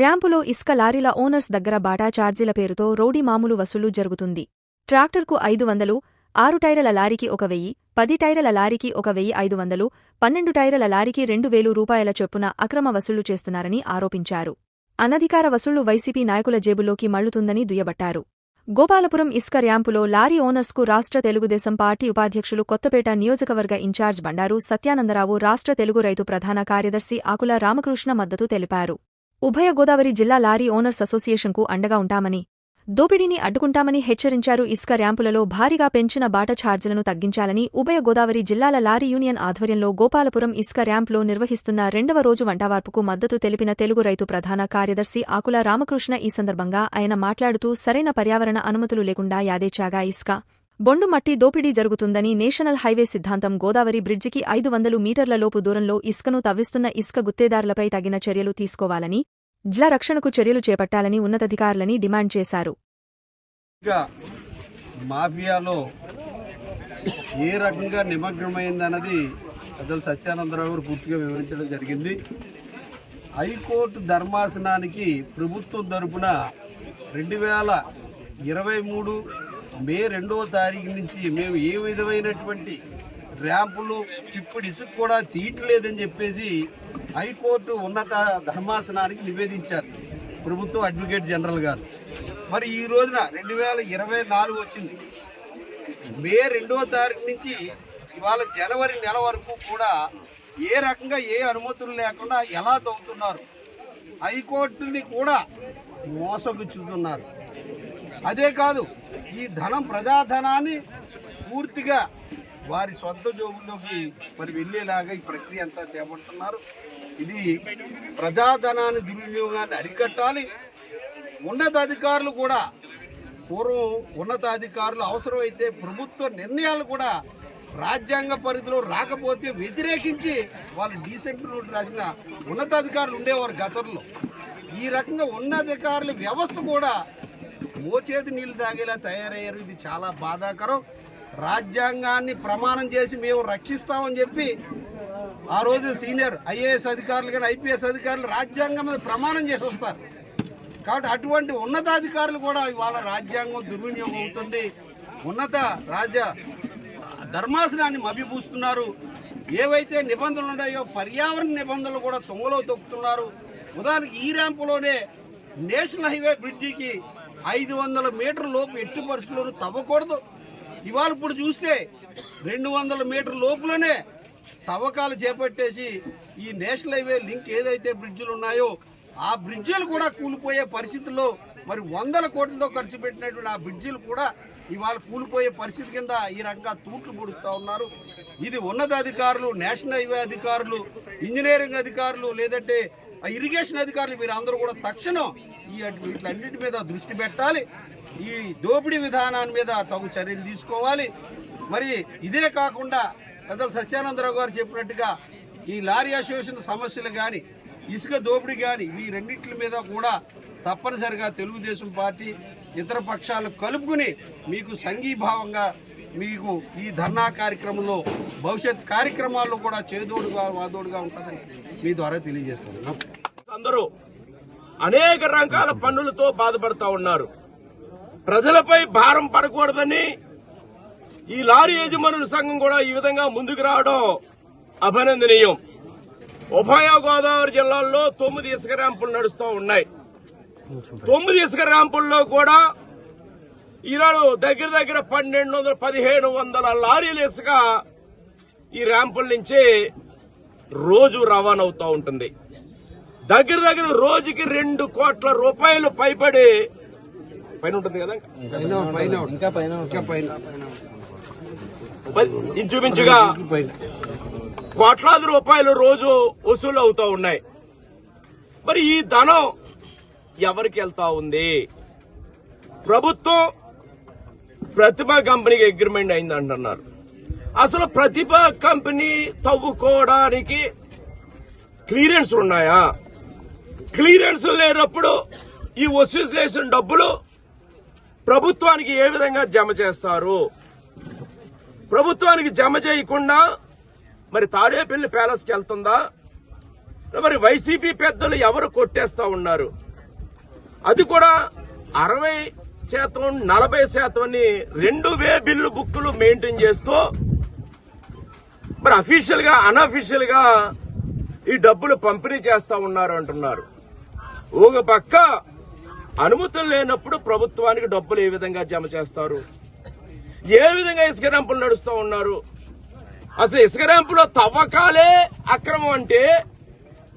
ర్యాంపులో ఇసుక లారీల ఓనర్స్ దగ్గర బాటా ఛార్జీల పేరుతో రౌడీ మామూలు వసూలు జరుగుతుంది. ట్రాక్టర్కు ఐదు వందలు ఆరు టైర్ల లారీకి ఒక వెయ్యి పది టైర్ల లారీకి ఒక వెయ్యి ఐదు వందలు పన్నెండు టైర్ల లారీకి రెండు వేలు రూపాయల చొప్పున అక్రమ వసూలు చేస్తున్నారని ఆరోపించారు. అనధికార వసూళ్ళు వైసీపీ నాయకుల జేబులోకి మళ్ళుతుందని దుయ్యబట్టారు. గోపాలపురం ఇస్క ర్యాంపులో లారీ ఓనర్స్కు రాష్ట్ర తెలుగుదేశం పార్టీ ఉపాధ్యక్షులు కొత్తపేట నియోజకవర్గ ఇన్ఛార్జ్ బండారు సత్యానందరావు రాష్ట్ర తెలుగు రైతు ప్రధాన కార్యదర్శి ఆకుల రామకృష్ణ మద్దతు తెలిపారు. ఉభయ గోదావరి జిల్లా లారీ ఓనర్స్ అసోసియేషన్కు అండగా ఉంటామని దోపిడీని అడ్డుకుంటామని హెచ్చరించారు ఇసుక ర్యాంపులలో భారీగా పెంచిన బాట ఛార్జీలను తగ్గించాలని ఉభయ గోదావరి జిల్లాల లారీ యూనియన్ ఆధ్వర్యంలో గోపాలపురం ఇసుక ర్యాంప్లో నిర్వహిస్తున్న రెండవ రోజు వంటవార్పుకు మద్దతు తెలిపిన తెలుగు రైతు ప్రధాన కార్యదర్శి ఆకుల రామకృష్ణ ఈ సందర్భంగా ఆయన మాట్లాడుతూ సరైన పర్యావరణ అనుమతులు లేకుండా యాదేచాగా ఇసుక బొండు మట్టి దోపిడీ జరుగుతుందని నేషనల్ హైవే సిద్ధాంతం గోదావరి బ్రిడ్జికి ఐదు వందలు మీటర్ల లోపు దూరంలో ఇసుకను తవ్విస్తున్న ఇసుక గుత్తేదారులపై తగిన చర్యలు తీసుకోవాలని జిల్లా రక్షణకు చర్యలు చేపట్టాలని ఉన్నతాధికారులని డిమాండ్ చేశారు. మాఫియాలో ఏ రకంగా నిమగ్నమైందన్నది పెద్దలు సత్యానందరావు గారు పూర్తిగా వివరించడం జరిగింది. హైకోర్టు ధర్మాసనానికి ప్రభుత్వం తరపున రెండు వేల ఇరవై మూడు మే రెండవ తారీఖు నుంచి మేము ఏ విధమైనటువంటి ర్యాంపులు చిప్పుడు ఇసుక కూడా తీయట్లేదని చెప్పేసి హైకోర్టు ఉన్నత ధర్మాసనానికి నివేదించారు ప్రభుత్వం అడ్వకేట్ జనరల్ గారు. మరి ఈ రోజున రెండు వేల ఇరవై నాలుగు వచ్చింది. మే రెండవ తారీఖు నుంచి ఇవాళ జనవరి నెల వరకు కూడా ఏ రకంగా ఏ అనుమతులు లేకుండా ఎలా తవ్వుతున్నారు? హైకోర్టుని కూడా మోసగుచ్చుతున్నారు. అదే కాదు ఈ ధనం ప్రజాధనాన్ని పూర్తిగా వారి సొంత జోబుల్లోకి మరి వెళ్ళేలాగా ఈ ప్రక్రియ అంతా చేపడుతున్నారు. ఇది ప్రజాధనాన్ని దుర్వినియోగాన్ని అరికట్టాలి. ఉన్నతాధికారులు కూడా పూర్వం ఉన్నతాధికారులు అవసరమైతే ప్రభుత్వ నిర్ణయాలు కూడా రాజ్యాంగ పరిధిలో రాకపోతే వ్యతిరేకించి వాళ్ళు డీసెంట్ నోట్ రాసిన ఉన్నతాధికారులు ఉండేవారు గతంలో. ఈ రకంగా ఉన్నతాధికారుల వ్యవస్థ కూడా మోచేతి నీళ్ళు తాగేలా తయారయ్యారు. ఇది చాలా బాధాకరం. రాజ్యాంగాన్ని ప్రమాణం చేసి మేము రక్షిస్తామని చెప్పి ఆ రోజు సీనియర్ ఐఏఎస్ అధికారులు కానీ ఐపీఎస్ అధికారులు రాజ్యాంగం మీద ప్రమాణం చేసి వస్తారు. కాబట్టి అటువంటి ఉన్నతాధికారులు కూడా ఇవాళ రాజ్యాంగం దుర్వినియోగం అవుతుంది. ఉన్నత రాజ్య ధర్మాసనాన్ని మభ్యపూస్తున్నారు. ఏవైతే నిబంధనలు ఉన్నాయో పర్యావరణ నిబంధనలు కూడా తొంగలో తొక్కుతున్నారు. ఉదాహరణకి ఈ ర్యాంపులోనే నేషనల్ హైవే బ్రిడ్జికి ఐదు వందల మీటర్ లోపు ఎట్టి పరిస్థితుల్లోనూ తవ్వకూడదు. ఇవాళ ఇప్పుడు చూస్తే రెండు వందల మీటర్ లోపులోనే తవ్వకాలు చేపట్టేసి ఈ నేషనల్ హైవే లింక్ ఏదైతే బ్రిడ్జులు ఉన్నాయో ఆ బ్రిడ్జిలు కూడా కూలిపోయే పరిస్థితుల్లో మరి వందల కోట్లతో ఖర్చు పెట్టినటువంటి ఆ బ్రిడ్జిలు కూడా ఇవాళ కూలిపోయే పరిస్థితి కింద ఈ రకంగా తూట్లు పొడుస్తూ ఉన్నారు. ఇది ఉన్నతాధికారులు నేషనల్ హైవే అధికారులు ఇంజనీరింగ్ అధికారులు లేదంటే ఆ ఇరిగేషన్ అధికారులు వీరందరూ కూడా తక్షణం ఈ అటు- వీటిలన్నిటి మీద దృష్టి పెట్టాలి. ఈ దోపిడీ విధానాన్ని మీద తగు చర్యలు తీసుకోవాలి. మరి ఇదే కాకుండా పెద్దలు సత్యానందరావు గారు చెప్పినట్టుగా ఈ లారీ అసోసియేషన్ సమస్యలు కానీ ఇసుక దోపిడీ కానీ ఈ రెండింటి మీద కూడా తప్పనిసరిగా తెలుగుదేశం పార్టీ ఇతర పక్షాలు కలుపుకుని మీకు సంఘీభావంగా మీకు ఈ ధర్నా కార్యక్రమంలో భవిష్యత్ కార్యక్రమాల్లో కూడా చేదోడుగా వాదోడుగా ఉంటుందని మీ ద్వారా తెలియజేస్తున్నాను. అందరూ అనేక రకాల పన్నులతో బాధపడతా ఉన్నారు. ప్రజలపై భారం పడకూడదని ఈ లారీ యజమానుల సంఘం కూడా ఈ విధంగా ముందుకు రావడం అభినందనీయం. ఉభయ గోదావరి జిల్లాల్లో తొమ్మిది ఇసుక ర్యాంపులు నడుస్తూ ఉన్నాయి. తొమ్మిది ఇసుక ర్యాంపుల్లో కూడా ఈనాడు దగ్గర దగ్గర పన్నెండు వందల పదిహేను వందల లారీల ఇసుక ఈ ర్యాంపుల నుంచి రోజు రవాణా అవుతూ ఉంటుంది. దగ్గర దగ్గర రోజుకి రెండు కోట్ల రూపాయలు పైబడి పైన ఉంటుంది కదా ఇంకా? పైన ఇంకా పైన ఇంచుమించుగా కోట్లాది రూపాయలు రోజు వసూలు అవుతా ఉన్నాయి. మరి ఈ ధనం ఎవరికి వెళ్తా ఉంది? ప్రభుత్వం ప్రతిభ కంపెనీకి అగ్రిమెంట్ అయింది అంటున్నారు అసలు ప్రతిభ కంపెనీ తవ్వుకోవడానికి క్లియరెన్స్ ఉన్నాయా? క్లియరెన్స్ లేనప్పుడు ఈ వసూలు చేసిన డబ్బులు ప్రభుత్వానికి ఏ విధంగా జమ చేస్తారు? ప్రభుత్వానికి జమ చేయకుండా మరి తాడేపల్లి ప్యాలెస్కి వెళ్తుందా? మరి వైసీపీ పెద్దలు ఎవరు కొట్టేస్తా ఉన్నారు? అది కూడా అరవై శాతం నలభై శాతం అని రెండు వే బిల్లు బుక్కులు మెయింటైన్ చేస్తూ మరి అఫీషియల్గా అన్అఫీషియల్గా ఈ డబ్బులు పంపిణీ చేస్తా ఉన్నారు అంటున్నారు. ఒక పక్క అనుమతులు లేనప్పుడు ప్రభుత్వానికి డబ్బులు ఏ విధంగా జమ చేస్తారు? ఏ విధంగా ఇసుక ర్యాంపులు నడుస్తూ ఉన్నారు? అసలు ఇసుక ర్యాంపులో తవ్వకాలే అక్రమం అంటే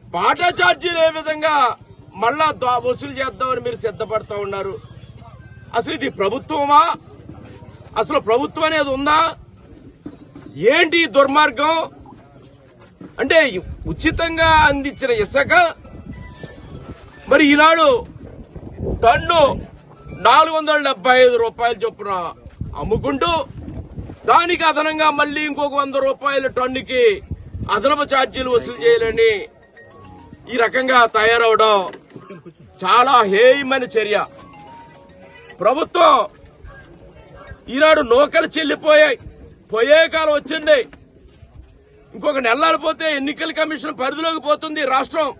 బాటా ఛార్జీలు ఏ విధంగా మళ్ళా దా- వసూలు చేద్దామని మీరు సిద్ధపడతా ఉన్నారు? అసలు ఇది ప్రభుత్వమా? అసలు ప్రభుత్వం అనేది ఉందా? ఏంటి దుర్మార్గం? అంటే ఉచితంగా అందించిన ఇసుక? మరి ఈనాడు టన్ను నాలుగు వందల డెబ్బై ఐదు రూపాయలు చొప్పున అమ్ముకుంటూ దానికి అదనంగా మళ్ళీ ఇంకొక వంద రూపాయల టన్నుకి అదనపు ఛార్జీలు వసూలు చేయాలని ఈ రకంగా తయారవడం చాలా హేయమైన చర్య. ప్రభుత్వం ఈనాడు నూకలు చెల్లిపోయాయి. పోయే కాలం వచ్చింది. ఇంకొక నెలలు పోతే ఎన్నికల కమిషన్ పరిధిలోకి పోతుంది రాష్ట్రం.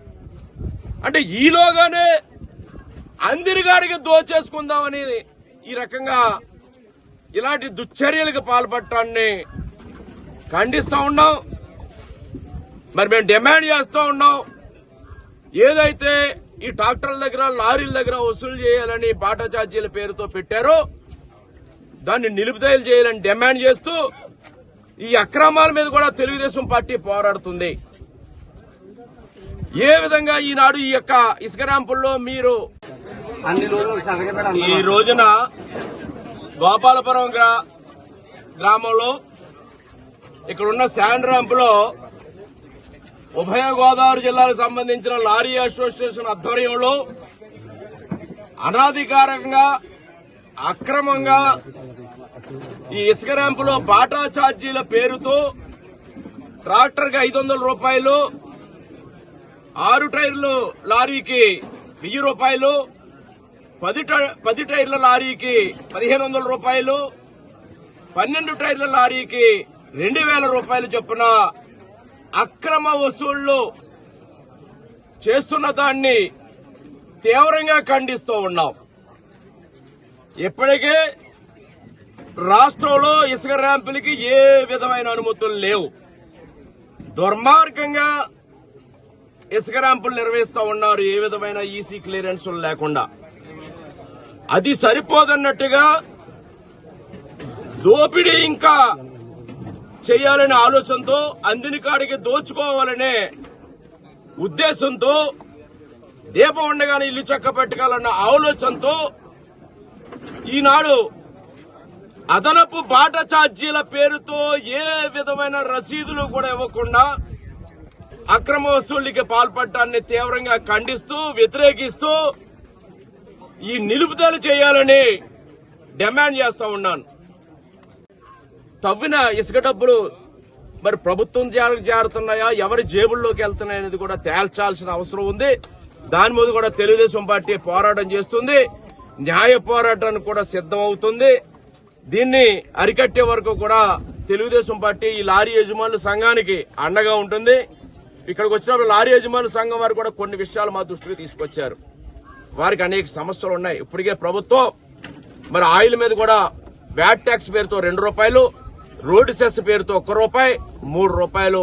అంటే ఈలోగానే అందరిగాడికి దోచేసుకుందామని ఈ రకంగా ఇలాంటి దుశ్చర్యలకు పాల్పడటాన్ని ఖండిస్తూ ఉన్నాం. మరి మేము డిమాండ్ చేస్తూ ఉన్నాం. ఏదైతే ఈ ట్రాక్టర్ల దగ్గర లారీల దగ్గర వసూలు చేయాలని బాటా ఛార్జీల పేరుతో పెట్టారో దాన్ని నిలుపుదయలు చేయాలని డిమాండ్ చేస్తూ ఈ అక్రమాల మీద కూడా తెలుగుదేశం పార్టీ పోరాడుతుంది. ఏ విధంగా ఈనాడు ఈ యొక్క ఇసుక ర్యాంపుల్లో మీరు ఈ రోజున గోపాలపురం గ్రా గ్రామంలో ఇక్కడున్న శాండ్ ర్యాంపులో ఉభయ గోదావరి జిల్లాకు సంబంధించిన లారీ అసోసియేషన్ ఆధ్వర్యంలో అనాధికారంగా అక్రమంగా ఈ ఇసుక ర్యాంపులో బాటా ఛార్జీల పేరుతో ట్రాక్టర్కి ఐదు వందల రూపాయలు ఆరు టైర్లు లారీకి వెయ్యి రూపాయలు పది టై- పది టైర్ల లారీకి పదిహేను వందల రూపాయలు పన్నెండు టైర్ల లారీకి రెండు వేల రూపాయలు చొప్పున అక్రమ వసూళ్ళు చేస్తున్న దాన్ని తీవ్రంగా ఖండిస్తూ ఉన్నాం. ఇప్పటికే రాష్ట్రంలో ఇసుక ర్యాంపులకి ఏ విధమైన అనుమతులు లేవు. దుర్మార్గంగా ఇసుక ర్యాంపులు నిర్వహిస్తా ఉన్నారు. ఏ విధమైన ఈసీ క్లియరెన్స్ లేకుండా. అది సరిపోదన్నట్టుగా దోపిడీ ఇంకా చేయాలనే ఆలోచనతో అందిని కాడికి దోచుకోవాలనే ఉద్దేశంతో దీపం ఉండగానే ఇల్లు చక్క పెట్టుకోవాలన్న ఆలోచనతో ఈనాడు అదనపు బాట ఛార్జీల పేరుతో ఏ విధమైన రసీదులు కూడా ఇవ్వకుండా అక్రమ వసూళ్ళకి పాల్పడటాన్ని తీవ్రంగా ఖండిస్తూ వ్యతిరేకిస్తూ ఈ నిలుపుదల చేయాలని డిమాండ్ చేస్తా ఉన్నాను. తవ్విన ఇసుక డబ్బులు మరి ప్రభుత్వం జారుతున్నాయా? ఎవరి జేబుల్లోకి వెళ్తున్నాయి అనేది కూడా తేల్చాల్సిన అవసరం ఉంది. దాని మీద కూడా తెలుగుదేశం పార్టీ పోరాటం చేస్తుంది. న్యాయ పోరాటానికి కూడా సిద్ధం అవుతుంది దీన్ని అరికట్టే వరకు కూడా తెలుగుదేశం పార్టీ ఈ లారీ యజమానుల సంఘానికి అండగా ఉంటుంది. ఇక్కడికి వచ్చినప్పుడు లారీ యజమానుల సంఘం వారు కూడా కొన్ని విషయాలు మా దృష్టికి తీసుకొచ్చారు. వారికి అనేక సమస్యలు ఉన్నాయి. ఇప్పటికే ప్రభుత్వం మరి ఆయిల్ మీద కూడా వ్యాట్ ట్యాక్స్ పేరుతో రెండు రూపాయలు రోడ్ సెస్ పేరుతో ఒక్క రూపాయి మూడు రూపాయలు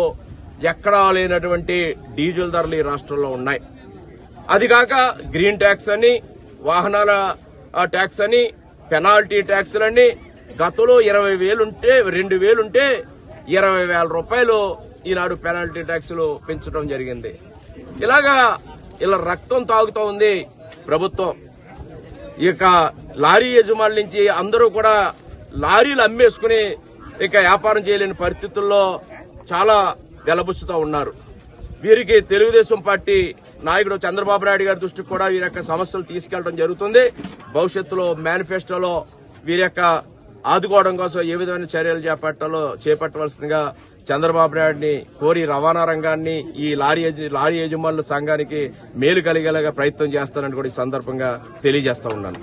ఎక్కడా లేనటువంటి డీజిల్ ధరలు ఈ రాష్ట్రంలో ఉన్నాయి. అది కాక గ్రీన్ ట్యాక్స్ అని వాహనాల ట్యాక్స్ అని పెనాల్టీ ట్యాక్స్లని గతంలో ఇరవై వేలుంటే రెండు వేలుంటే ఇరవై వేల రూపాయలు ఈనాడు పెనాల్టీ ట్యాక్సులు పెంచడం జరిగింది. ఇలాగా ఇలా రక్తం తాగుతూ ఉంది ప్రభుత్వం. ఇక లారీ యజమానుల నుంచి అందరూ కూడా లారీలు అమ్మేసుకుని ఇక వ్యాపారం చేయలేని పరిస్థితుల్లో చాలా వెలబుచ్చుతూ ఉన్నారు. వీరికి తెలుగుదేశం పార్టీ నాయకుడు చంద్రబాబు నాయుడు గారి దృష్టికి కూడా వీరి యొక్క సమస్యలు తీసుకెళ్ళడం జరుగుతుంది. భవిష్యత్తులో మేనిఫెస్టోలో వీరి యొక్క ఆదుకోవడం కోసం ఏ విధమైన చర్యలు చేపట్టాలో చేపట్టవలసిందిగా చంద్రబాబు నాయుడిని కోరి రవాణా రంగాన్ని ఈ లారీ లారీ యజమానుల సంఘానికి మేలు కలిగేలాగా ప్రయత్నం చేస్తానని కూడా ఈ సందర్భంగా తెలియజేస్తా ఉన్నాను.